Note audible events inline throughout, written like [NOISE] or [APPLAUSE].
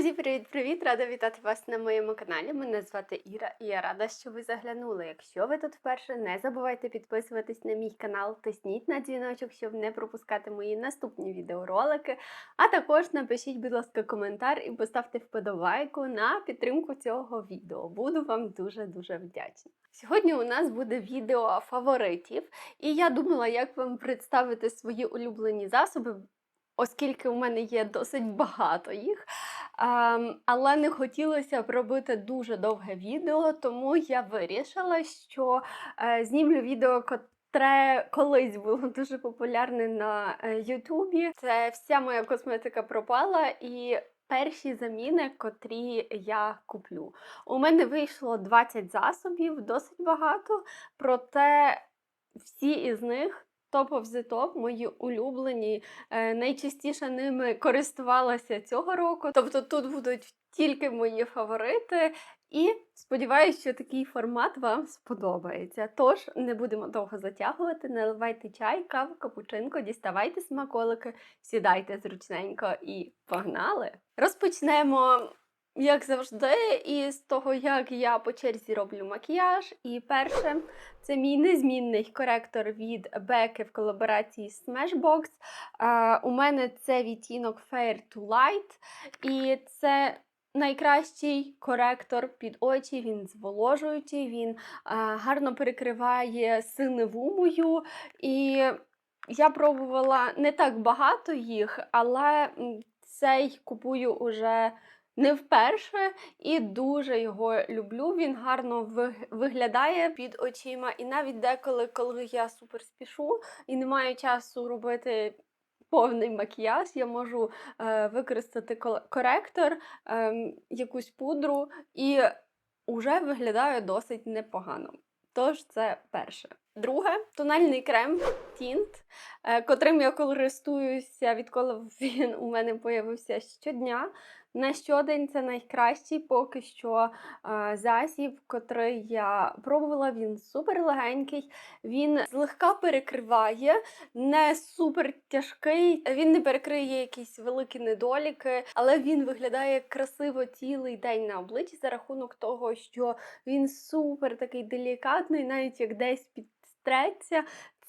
Друзі, привіт-привіт! Рада вітати вас на моєму каналі. Мене звати Іра і я рада, що ви заглянули. Якщо ви тут вперше, не забувайте підписуватись на мій канал, тисніть на дзвіночок, щоб не пропускати мої наступні відеоролики. А також напишіть, будь ласка, коментар і поставте вподобайку на підтримку цього відео. Буду вам дуже-дуже вдячна. Сьогодні у нас буде відео фаворитів, і я думала, як вам представити свої улюблені засоби оскільки у мене є досить багато їх. Um, але не хотілося б робити дуже довге відео, тому я вирішила, що uh, знімлю відео, котре колись було [LAUGHS] дуже популярне на е, Ютубі. Це вся моя косметика пропала і. Перші заміни, котрі я куплю. У мене вийшло 20 засобів, досить багато, проте всі із них Top of the Top, мої улюблені. Е, найчастіше ними користувалася цього року. Тобто тут будуть тільки мої фаворити. І сподіваюся, що такий формат вам сподобається. Тож не будемо довго затягувати, наливайте чай, каву, капучинко, діставайте смаколики, сідайте зручненько і погнали! Розпочнемо як завжди, із того, як я по черзі роблю макіяж. І перше, це мій незмінний коректор від Беки в колаборації з Smashbox. У мене це відтінок Fair to Light. І це найкращий коректор під очі, він зволожуючий, він uh, гарно перекриває синеву мою. І я пробувала не так багато їх, але цей купую уже не вперше і дуже його люблю. Він гарно виглядає під очима. І навіть деколи, коли я супер спішу і не маю часу робити. Повний макіяж, я можу е, використати коректор, е, якусь пудру, і вже виглядає досить непогано. Тож, це перше. Друге, тональний крем Тінт, е, котрим я користуюся, відколи він у мене з'явився щодня. На щодень це найкращий поки що засіб, котрий я пробувала. Він супер легенький, він злегка перекриває, не супер тяжкий, він не перекриє якісь великі недоліки, але він виглядає красиво цілий день на обличчі за рахунок того, що він супер такий делікатний, навіть як десь підстреться.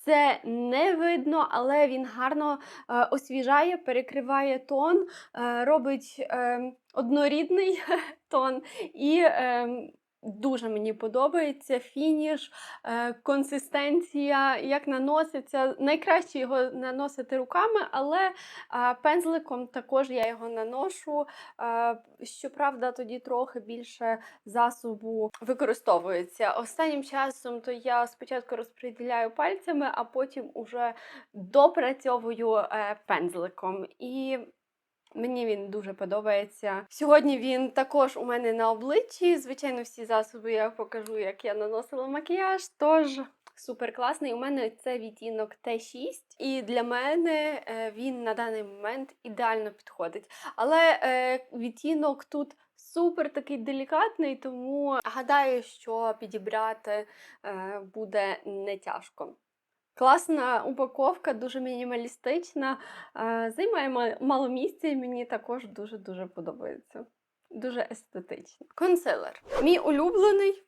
Це не видно, але він гарно е, освіжає, перекриває тон, е, робить е, однорідний [LAUGHS] тон. І е, Дуже мені подобається фініш, е, консистенція, як наноситься. Найкраще його наносити руками, але пензликом також я його наношу. Щоправда, тоді трохи більше засобу використовується. Останнім часом то я спочатку розподіляю пальцями, а потім уже допрацьовую е, пензликом. І Мені він дуже подобається. Сьогодні він також у мене на обличчі. Звичайно, всі засоби я покажу, як я наносила макіяж. Тож супер класний. У мене це відтінок Т6, і для мене е, він на даний момент ідеально підходить. Але е, відтінок тут. Супер такий делікатний, тому гадаю, що підібрати е, буде не тяжко. Класна упаковка, дуже мінімалістична, займає мало місця і мені також дуже-дуже подобається. Дуже естетично. Консилер. Мій улюблений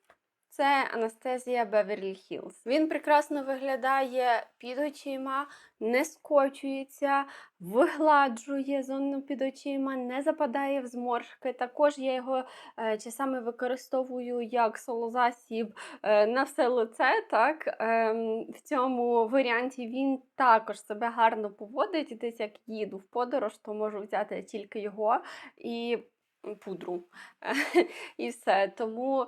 це Анестезія Beverly Hills. Він прекрасно виглядає під очима, не скочується, вигладжує зону під очима, не западає в зморшки. Також я його е, часами використовую як солозасіб е, на все лице. Так? Е, в цьому варіанті він також себе гарно поводить. Десь як їду в подорож, то можу взяти тільки його і пудру. [LAUGHS] І все. Тому.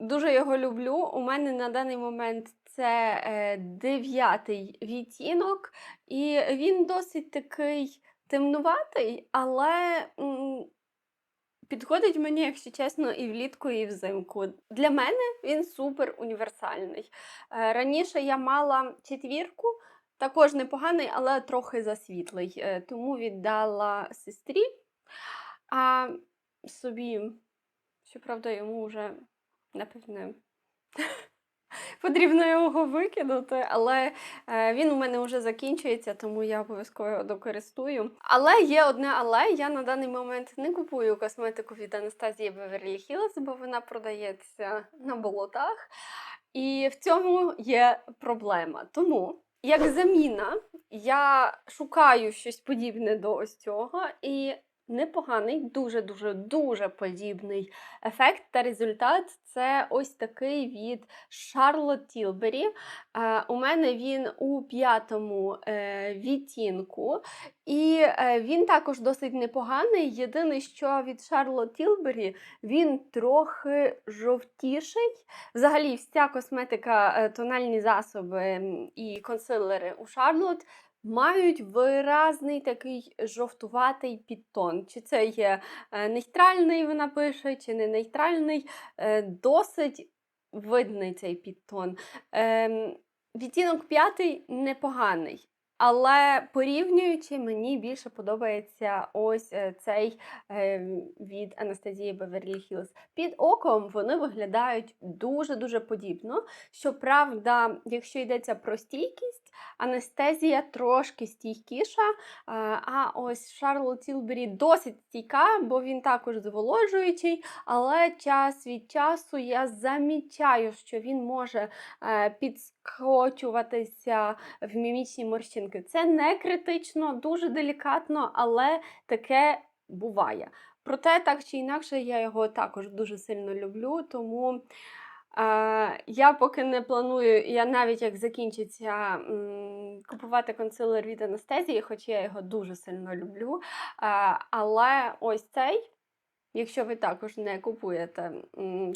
Дуже його люблю. У мене на даний момент це е, дев'ятий відтінок, і він досить такий темнуватий, але підходить мені, якщо чесно, і влітку, і взимку. Для мене він супер універсальний. Е, раніше я мала четвірку. Також непоганий, але трохи засвітлий, е, тому віддала сестрі. А собі, щоправда, йому вже напевне, потрібно його викинути, але е, він у мене вже закінчується, тому я обов'язково його докористую. Але є одне але, я на даний момент не купую косметику від Анастазії Beverly Hills, бо вона продається на болотах. І в цьому є проблема. Тому, як заміна, я шукаю щось подібне до ось цього. І непоганий, дуже-дуже дуже подібний ефект та результат це ось такий від Tilbury. Е, у мене він у п'ятому е, відтінку, і е, він також досить непоганий. Єдине, що від Charlotte Tilbury він трохи жовтіший. Взагалі, вся косметика, е, тональні засоби і консилери у Charlotte мають виразний такий жовтуватий підтон. Чи це є е, нейтральний, вона пише, чи не нейтральний, е, досить видний цей підтон. Ем, Відтінок п'ятий непоганий. Але порівнюючи, мені більше подобається ось е, цей е, від Анастазії Beverly Hills. Під оком вони виглядають дуже-дуже подібно. Щоправда, якщо йдеться про стійкість, анестезія трошки стійкіша. е, А ось Charlotte Tilbury досить стійка, бо він також зволожуючий, але час від часу я замічаю, що він може е, підскочуватися в мімічні морщинки. Це не критично, дуже делікатно, але таке буває. Проте, так чи інакше, я його також дуже сильно люблю, тому. Е, я поки не планую, я навіть як закінчиться купувати консилер від анестезії, хоч я його дуже сильно люблю. Е, але ось цей, якщо ви також не купуєте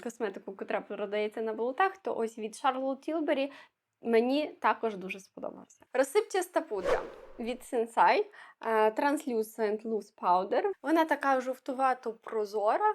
косметику, яка продається на болотах, то ось від Charlotte Tilbury мені також дуже сподобався. Розсипчаста пудра від Sensai Translucent Loose Powder. Вона така жовтувато прозора.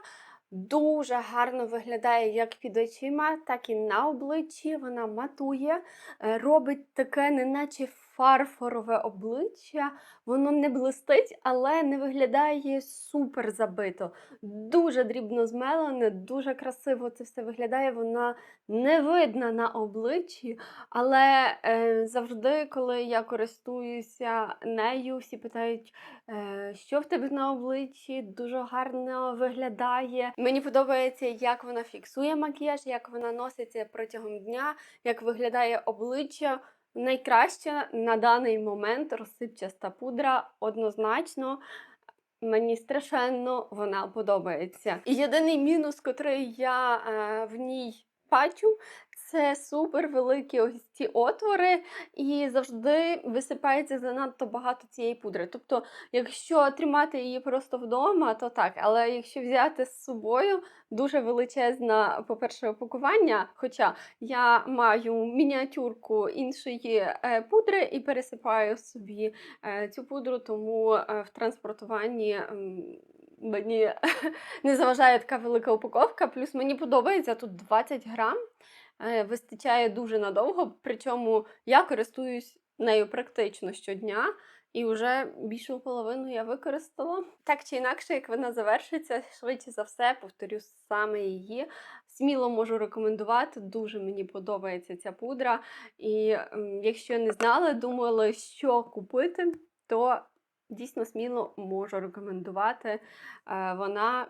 Дуже гарно виглядає як під очима, так і на обличчі. Вона матує, е, робить таке, неначе фарфорове обличчя. Воно не блистить, але не виглядає супер забито. Дуже дрібно змелене, дуже красиво це все виглядає. Вона не видна на обличчі, але е, завжди, коли я користуюся нею, всі питають, е, що в тебе на обличчі, дуже гарно виглядає. Мені подобається, як вона фіксує макіяж, як вона носиться протягом дня, як виглядає обличчя. Найкраща на даний момент розсипчаста пудра однозначно. Мені страшенно вона подобається. І єдиний мінус, котрий я е, в ній бачу, це супер великі ось ці отвори, і завжди висипається занадто багато цієї пудри. Тобто, якщо тримати її просто вдома, то так, але якщо взяти з собою дуже величезне, по-перше, опакування, хоча я маю мініатюрку іншої е, пудри і пересипаю собі е, цю пудру, тому е, в транспортуванні. Мені [LAUGHS] не заважає така велика упаковка, плюс мені подобається тут 20 грам, вистачає дуже надовго, причому я користуюсь нею практично щодня, і вже більшу половину я використала. Так чи інакше, як вона завершиться, швидше за все, повторю саме її. Сміло можу рекомендувати, дуже мені подобається ця пудра. І якщо не знали, думали, що купити, то дійсно сміло можу рекомендувати. Е, Вона,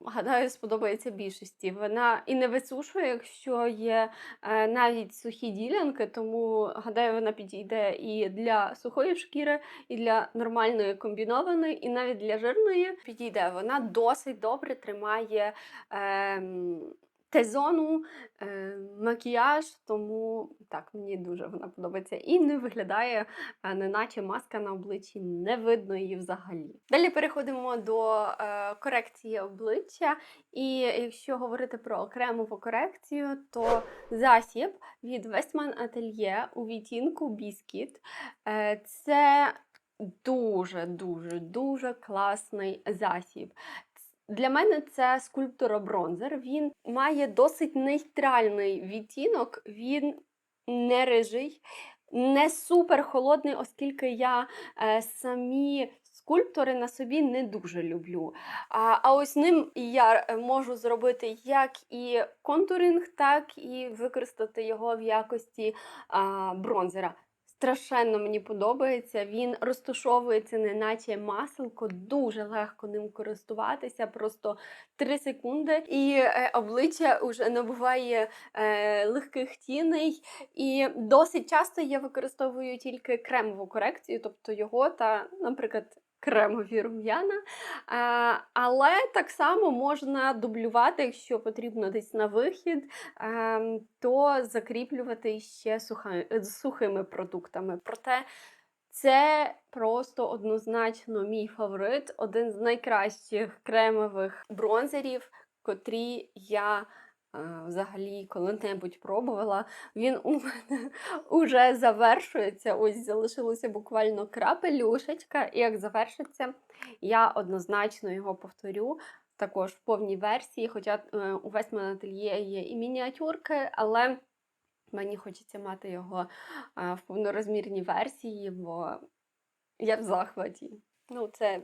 гадаю, сподобається більшості. Вона і не висушує, якщо є е, навіть сухі ділянки, тому гадаю, вона підійде і для сухої шкіри, і для нормальної комбінованої, і навіть для жирної підійде. Вона досить добре тримає. ем, Т-зону, е, макіяж, тому так, мені дуже вона подобається. І не виглядає, е, неначе маска на обличчі, не видно її взагалі. Далі переходимо до е, корекції обличчя. І якщо говорити про окремову корекцію, то засіб від Westman Atelier у відтінку Biscuit е, це дуже, дуже, дуже класний засіб. Для мене це скульптура бронзер. Він має досить нейтральний відтінок, він не рижий, не супер холодний, оскільки я е, самі скульптори на собі не дуже люблю. А, а ось ним я е, можу зробити як і контуринг, так і використати його в якості а, бронзера. Страшенно мені подобається. Він розташовується неначе маселко, дуже легко ним користуватися, просто 3 секунди, і е, обличчя вже набуває е, легких тіней. І досить часто я використовую тільки кремову корекцію, тобто його та, наприклад, кремові рум'яна. Е, але так само можна дублювати, якщо потрібно десь на вихід, е, то закріплювати ще сухими продуктами. Проте це просто однозначно мій фаворит, один з найкращих кремових бронзерів, котрі я е, взагалі коли-небудь пробувала. Він у мене [LAUGHS] уже завершується. Ось залишилося буквально крапелюшечка. І як завершиться, я однозначно його повторю. Також в повній версії, хоча е, у Весьман ательє є і мініатюрки, але мені хочеться мати його е, в повнорозмірній версії, бо я в захваті. Ну, це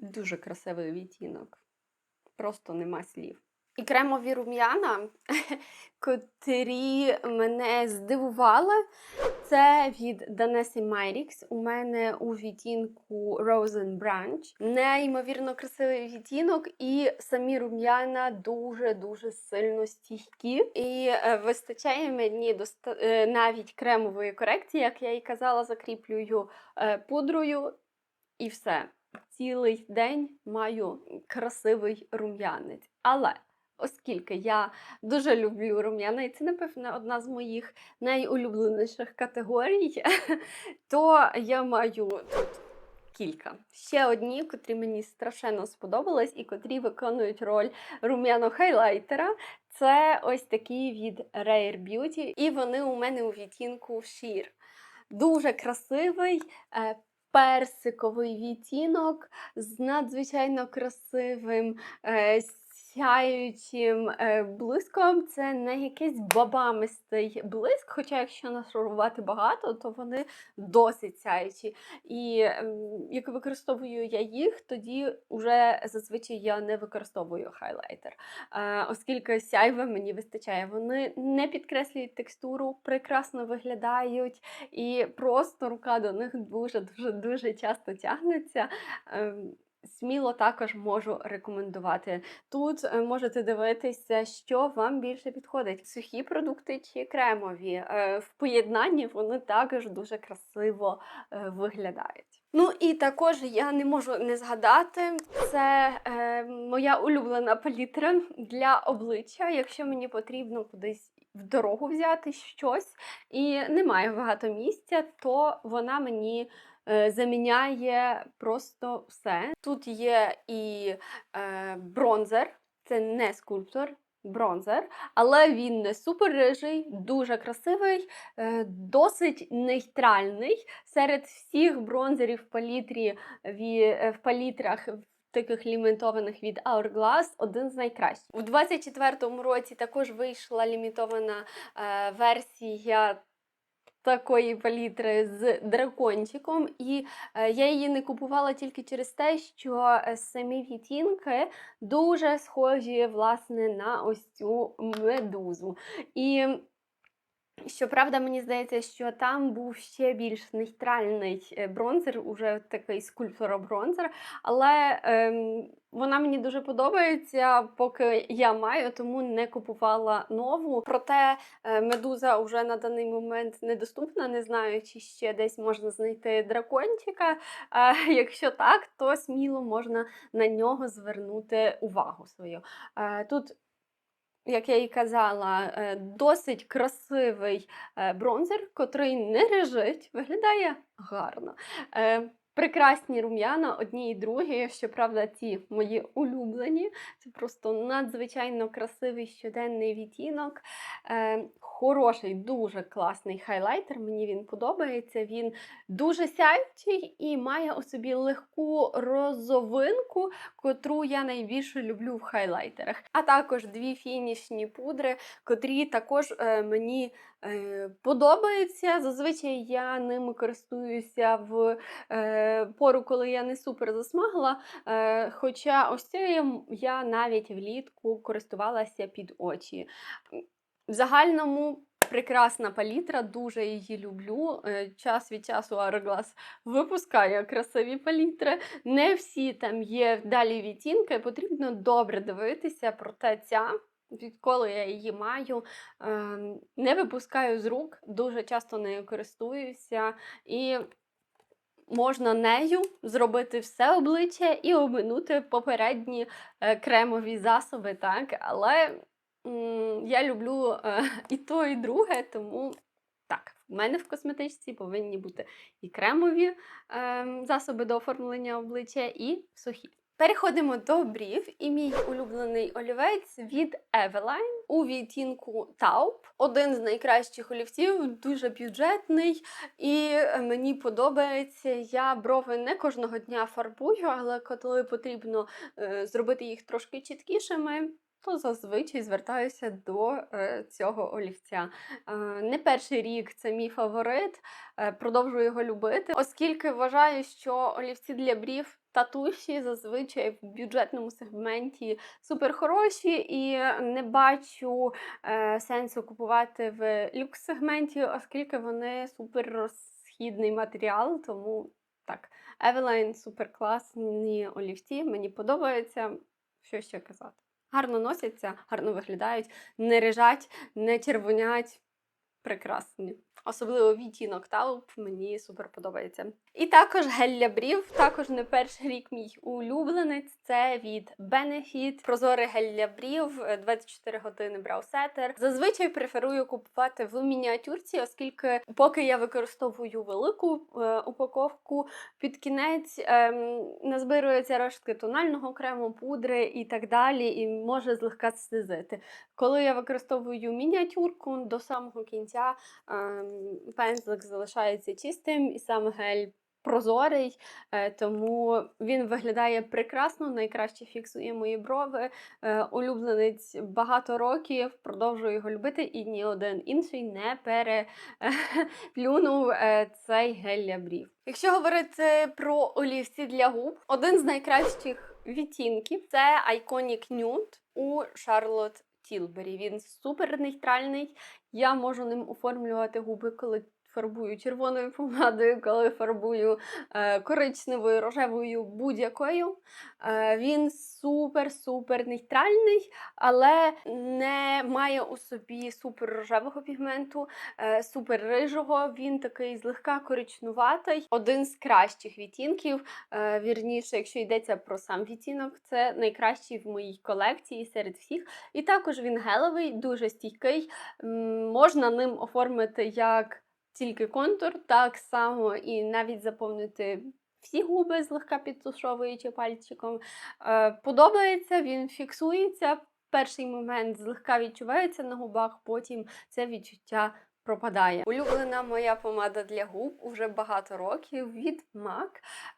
дуже красивий відтінок. Просто нема слів. І кремові рум'яна, [LAUGHS] котрі мене здивували, це від Данеси Майрікс. У мене у відтінку Rose Branch. Неймовірно красивий відтінок, і самі рум'яна дуже-дуже сильно стійкі. І е, вистачає мені доста- е, навіть кремової корекції, як я і казала, закріплюю е, пудрою і все. Цілий день маю красивий рум'янець. Але оскільки я дуже люблю рум'яна, і це, напевно, одна з моїх найулюбленіших категорій, [LAUGHS] то я маю тут кілька. Ще одні, котрі мені страшенно сподобались і котрі виконують роль рум'яно-хайлайтера. Це ось такі від Rare Beauty, і вони у мене у відтінку Sheer. Дуже красивий. Персиковий відтінок з надзвичайно красивим е, сяючим е, блиском. Це не якийсь бабамистий блиск, хоча якщо нашарувати багато, то вони досить сяючі. І ем, як використовую я їх, тоді вже зазвичай я не використовую хайлайтер, е, оскільки сяйва мені вистачає. Вони не підкреслюють текстуру, прекрасно виглядають, і просто рука до них дуже дуже дуже часто тягнеться. Сміло також можу рекомендувати. Тут е, можете дивитися, що вам більше підходить: сухі продукти чи кремові. Е, В поєднанні вони також дуже красиво е, виглядають. Ну і також я не можу не згадати, це е, моя улюблена палітра для обличчя, якщо мені потрібно кудись в дорогу взяти щось і немає багато місця, то вона мені заміняє просто все. Тут є і е, бронзер, це не скульптор. Бронзер, але він не супер рижий, дуже красивий, е, досить нейтральний. Серед всіх бронзерів в палітрі е, в палітрах таких лімітованих від Hourglass один з найкращих. У 24-му році також вийшла лімітована е, версія такої палітри з дракончиком, і е, я її не купувала тільки через те, що е, самі відтінки дуже схожі власне на ось цю медузу. І Щоправда, мені здається, що там був ще більш нейтральний е, бронзер, уже такий скульптора-бронзер, але ем, вона мені дуже подобається, поки я маю, тому не купувала нову. Проте е, медуза вже на даний момент недоступна. Не знаю, чи ще десь можна знайти дракончика. Е, якщо так, то сміло можна на нього звернути увагу свою. Е, тут як я і казала, досить красивий бронзер, котрий не режить, виглядає гарно. Прекрасні рум'яна, одні і другі. Щоправда, ці мої улюблені. Це просто надзвичайно красивий щоденний відтінок. Е, Хороший, дуже класний хайлайтер. Мені він подобається. Він дуже сяючий і має у собі легку розовинку, котру я найбільше люблю в хайлайтерах. А також дві фінішні пудри, котрі також е, мені подобається. Зазвичай я ними користуюся в е, пору, коли я не супер засмагла. Е, хоча ось цим я навіть влітку користувалася під очі. В загальному прекрасна палітра, дуже її люблю. Е, Час від часу Hourglass випускає красиві палітри. Не всі там є вдалі відтінки, потрібно добре дивитися, проте ця. Відколи я її маю, ем, не випускаю з рук, дуже часто нею користуюся, і можна нею зробити все обличчя і обминути попередні е, кремові засоби, так? Але я люблю е, і то, і друге, тому так, в мене в косметичці повинні бути і кремові ем, засоби до оформлення обличчя, і сухі. Переходимо до брів, і мій улюблений олівець від Eveline у відтінку Taupe. Один з найкращих олівців, дуже бюджетний, і мені подобається. Я брови не кожного дня фарбую, але коли потрібно е, зробити їх трошки чіткішими. То зазвичай звертаюся до е, цього олівця. Е, не перший рік це мій фаворит, е, продовжую його любити, оскільки вважаю, що олівці для брів та туші зазвичай в бюджетному сегменті супер хороші, і не бачу е, сенсу купувати в люкс-сегменті, оскільки вони супер розхідний матеріал, тому так, Eveline супер класні олівці, мені подобається. Що ще казати? Гарно носяться, гарно виглядають, не рижать, не червонять. Прекрасні. Особливо відтінок тауп мені супер подобається. І також гель брів, також не перший рік мій улюбленець. Це від Benefit. Прозорий гель брів, е, 24 години браусетер. Зазвичай преферую купувати в мініатюрці, оскільки поки я використовую велику е, упаковку, під кінець ем, назбируються рештки тонального крему, пудри і так далі, і може злегка слізити. Коли я використовую мініатюрку до самого кінця, ем, пензлик залишається чистим, і сам гель прозорий, е, тому він виглядає прекрасно, найкраще фіксує мої брови. Е, Улюбленець багато років, продовжую його любити, і ні один інший не переплюнув е, цей гель для брів. Якщо говорити про олівці для губ, один з найкращих відтінків це Iconic Nude у Charlotte Tilbury. Він супер нейтральний. Я можу ним оформлювати губи, коли фарбую червоною помадою, коли фарбую е, коричневою, рожевою будь-якою. Е, він супер-супер нейтральний, але не має у собі супер рожевого пігменту, е, супер рижого. Він такий злегка коричнуватий. Один з кращих відтінків. Вірніше, якщо йдеться про сам відтінок, це найкращий в моїй колекції серед всіх. І також він гелевий, дуже стійкий. Можна ним оформити як тільки контур, так само і навіть заповнити всі губи, злегка підтушовуючи пальчиком. Е, Подобається, він фіксується. Перший момент злегка відчувається на губах, потім це відчуття пропадає. Улюблена моя помада для губ уже багато років від MAC.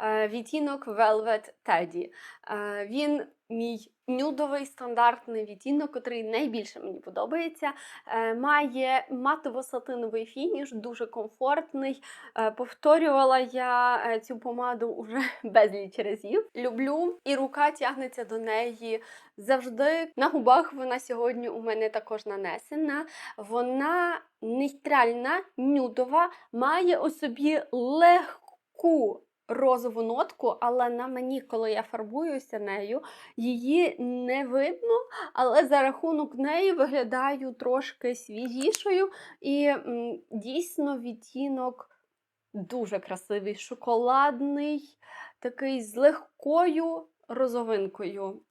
е, Відтінок Velvet Teddy. Е, Він мій нюдовий стандартний відтінок, який найбільше мені подобається. Е, Має матово-сатиновий фініш, дуже комфортний. Повторювала я цю помаду уже [LAUGHS] безліч разів. Люблю, і рука тягнеться до неї завжди. На губах вона сьогодні у мене також нанесена. Вона нейтральна, нюдова, має у собі легку розову нотку, але на мені, коли я фарбуюся нею, її не видно, але за рахунок неї виглядаю трошки свіжішою. І дійсно відтінок дуже красивий, шоколадний, такий з легкою розовинкою.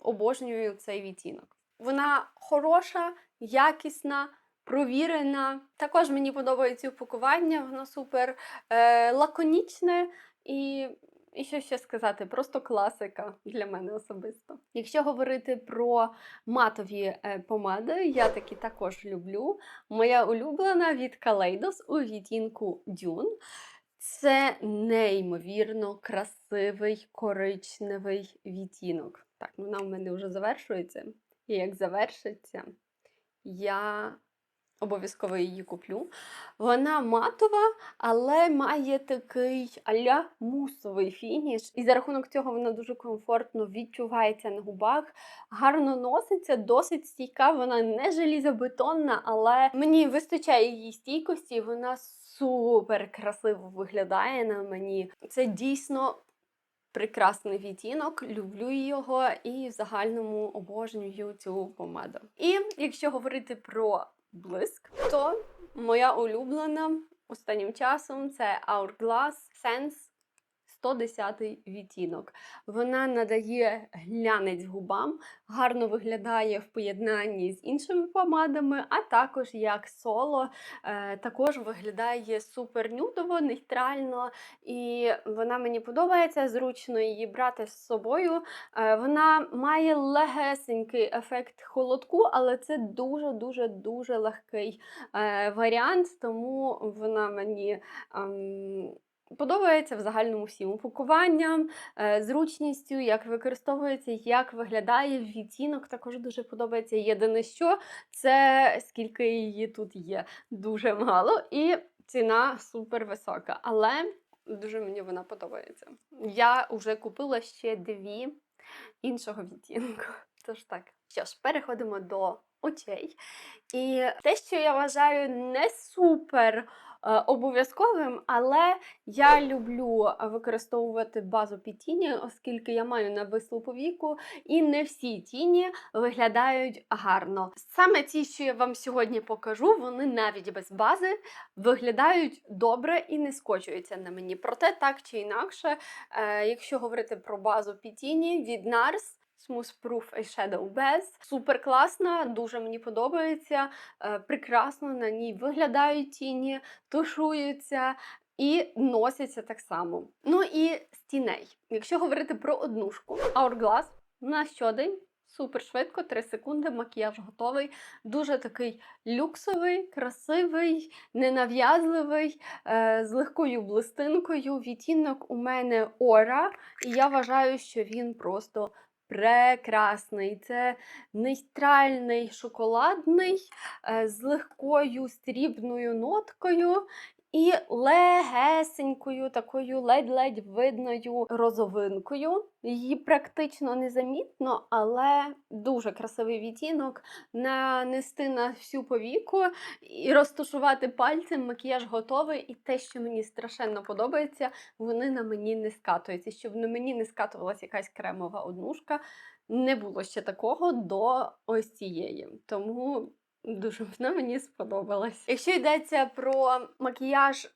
Обожнюю цей відтінок. Вона хороша, якісна, провірена. Також мені подобається упакування, воно супер е, лаконічне і. І що ще сказати, просто класика для мене особисто. Якщо говорити про матові е, помади, я такі також люблю. Моя улюблена від Kaleidos у відтінку Dune. Це неймовірно красивий коричневий відтінок. Так, ну, вона в мене вже завершується. І як завершиться, я обов'язково її куплю. Вона матова, але має такий аля мусовий фініш. І за рахунок цього вона дуже комфортно відчувається на губах, гарно носиться, досить стійка. Вона не желізобетонна, але мені вистачає її стійкості. Вона супер красиво виглядає на мені. Це дійсно. Прекрасний відтінок, люблю його і в загальному обожнюю цю помаду. І якщо говорити про блиск, то моя улюблена останнім часом це Hourglass Sense 110 відтінок. Вона надає глянець губам, гарно виглядає в поєднанні з іншими помадами, а також як соло. Е, також виглядає супер нюдово, нейтрально, і вона мені подобається, зручно її брати з собою. Е, вона має легесенький ефект холодку, але це дуже-дуже дуже легкий е, варіант, тому вона мені. Подобається в загальному всім упакуванням, е, зручністю, як використовується, як виглядає відтінок. Також дуже подобається. Єдине, що це скільки її тут є, дуже мало, і ціна супер висока. Але дуже мені вона подобається. Я вже купила ще дві іншого відтінку. [LAUGHS] Тож так, що ж, переходимо до очей. І те, що я вважаю не супер. Е, Обов'язковим, але я люблю е, використовувати базу під тіні, оскільки я маю навислу повіку, і не всі тіні виглядають гарно. Саме ті, що я вам сьогодні покажу, вони навіть без бази виглядають добре і не скочуються на мені. Проте так чи інакше, е, якщо говорити про базу під тіні від NARS, Smooth Proof Eyeshadow Base. Супер класна, дуже мені подобається. Е, прекрасно на ній виглядають тіні, тушуються і носяться так само. Ну і з тіней. Якщо говорити про однушку, Hourglass на щодень. Супер швидко, 3 секунди, макіяж готовий. Дуже такий люксовий, красивий, ненав'язливий, е, з легкою блистинкою. Відтінок у мене Ора, і я вважаю, що він просто прекрасний. Це нейтральний шоколадний, е, з легкою стрібною ноткою. І легесенькою, такою ледь-ледь видною розовинкою. Її практично незамітно, але дуже красивий відтінок. Нанести на всю повіку і розташувати пальцем, макіяж готовий. І те, що мені страшенно подобається, вони на мені не скатуються. Щоб на мені не скатувалася якась кремова однушка. Не було ще такого до ось цієї. Тому Дуже вона мені сподобалась. Якщо йдеться про макіяж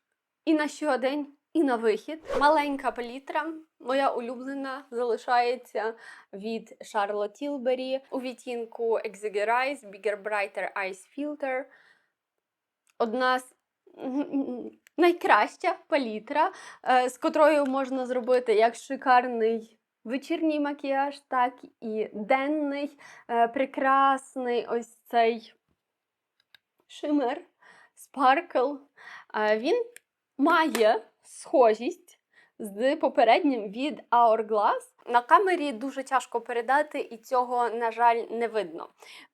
і на щодень, і на вихід, маленька палітра, моя улюблена, залишається від Charlotte Tilbury у відтінку Exagerize Bigger Brighter Eyes Filter. Одна з [LAUGHS] найкраща палітра, е, з котрою можна зробити як шикарний. Вечірній макіяж, так і денний, е, прекрасний ось цей шимер, спаркл. Він має схожість з попереднім від Hourglass. На камері дуже тяжко передати, і цього, на жаль, не видно.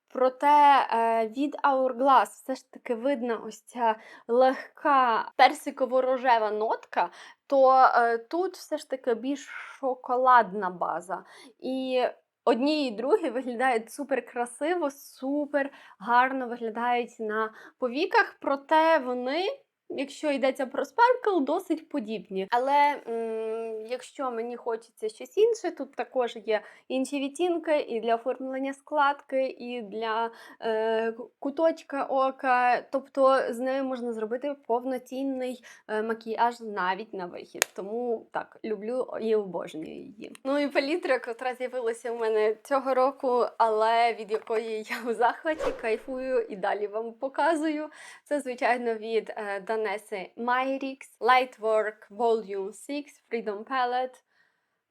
Проте е, від Hourglass все ж таки видна ось ця легка персиково-рожева нотка, то е, тут все ж таки більш шоколадна база. І одні і другі виглядають супер красиво, супер гарно виглядають на повіках, проте вони. Якщо йдеться про спаркл, досить подібні. Але м, якщо мені хочеться щось інше, тут також є інші відтінки і для оформлення складки, і для е, куточка ока. Тобто з нею можна зробити повноцінний е, макіяж навіть на вихід. Тому так, люблю і обожнюю її. Ну і палітра, котра з'явилася у мене цього року, але від якої я у захваті кайфую і далі вам показую. Це, звичайно, від е, Данеси Myrix Lightwork Volume 6 Freedom Palette.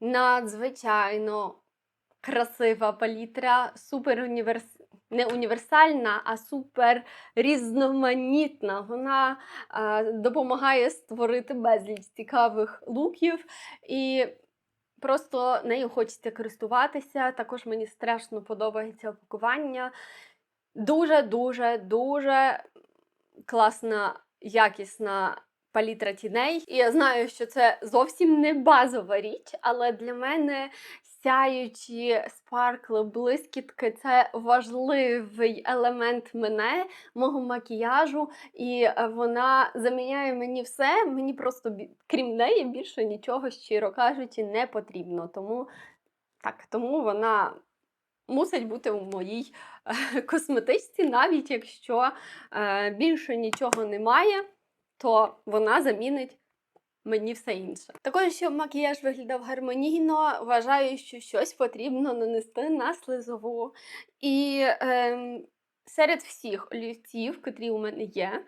Надзвичайно красива палітра, супер універс... не універсальна, а супер різноманітна. Вона е, допомагає створити безліч цікавих луків. І просто нею хочеться користуватися. Також мені страшно подобається опакування. Дуже, дуже, дуже класна, якісна палітра тіней. І я знаю, що це зовсім не базова річ, але для мене сяючі спаркли, блискітки це важливий елемент мене, мого макіяжу, і е, вона заміняє мені все. Мені просто крім неї більше нічого, щиро кажучи, не потрібно. Тому так, тому вона мусить бути у моїй е, косметичці, навіть якщо е, більше нічого немає, то вона замінить. Мені все інше. Також, щоб макіяж виглядав гармонійно, вважаю, що щось потрібно нанести на слизову. І ем, серед всіх олівців, котрі у мене є,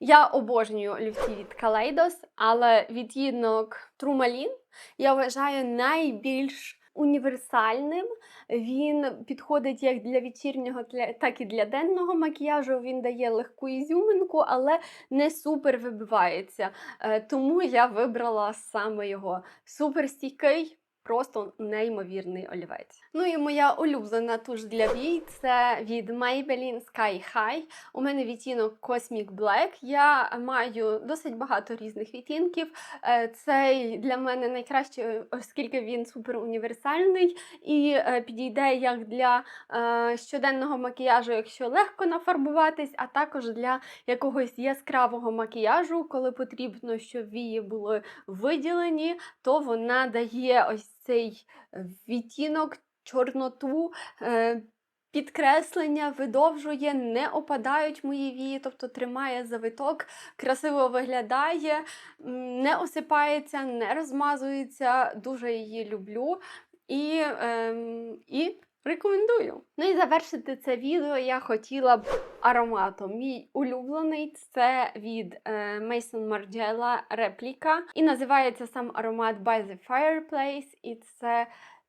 я обожнюю олівці від Kaleidos, але відтінок Turmalin я вважаю найбільш універсальним. Він підходить як для вечірнього, так і для денного макіяжу. Він дає легку ізюминку, але не супер вибивається. Е, Тому я вибрала саме його супер стійкий. Просто неймовірний олівець. Ну і моя улюблена туш для вій це від Maybelline Sky High. У мене відтінок Cosmic Black. Я маю досить багато різних відтінків. Е, Цей для мене найкращий, оскільки він супер універсальний і е, підійде як для е, щоденного макіяжу, якщо легко нафарбуватись, а також для якогось яскравого макіяжу, коли потрібно, щоб вії були виділені, то вона дає ось цей е, відтінок, чорноту. е, Підкреслення видовжує, не опадають мої вії, тобто тримає завиток, красиво виглядає, не осипається, не розмазується. Дуже її люблю і, ем, і рекомендую. Ну і завершити це відео я хотіла б ароматом. Мій улюблений це від е, Mason Margiela репліка. І називається сам аромат By the Fireplace. І це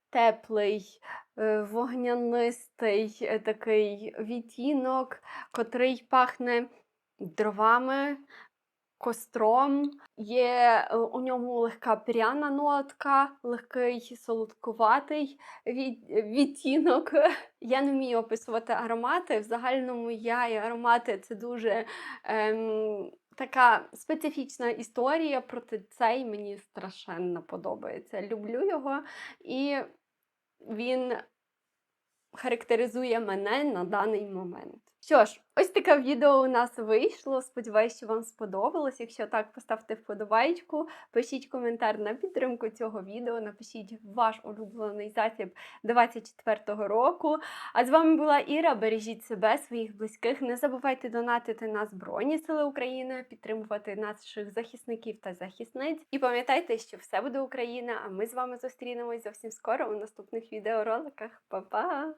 теплий, е, вогнянистий е, такий відтінок, котрий пахне дровами. Костром, є е, у ньому легка пряна нотка, легкий солодкуватий від, відтінок. [LAUGHS] Я не вмію описувати аромати. В загальному я і аромати це дуже ем, така специфічна історія, проте цей мені страшенно подобається. Люблю його, і він характеризує мене на даний момент. Що ж, ось таке відео у нас вийшло. Сподіваюсь, що вам сподобалось. Якщо так, поставте вподобайку, пишіть коментар на підтримку цього відео, напишіть ваш улюблений засіб 24-го року. А з вами була Іра. Бережіть себе, своїх близьких. Не забувайте донатити на Збройні Сили України, підтримувати наших захисників та захисниць. І пам'ятайте, що все буде Україна. А ми з вами зустрінемось зовсім скоро у наступних відеороликах. Па-па!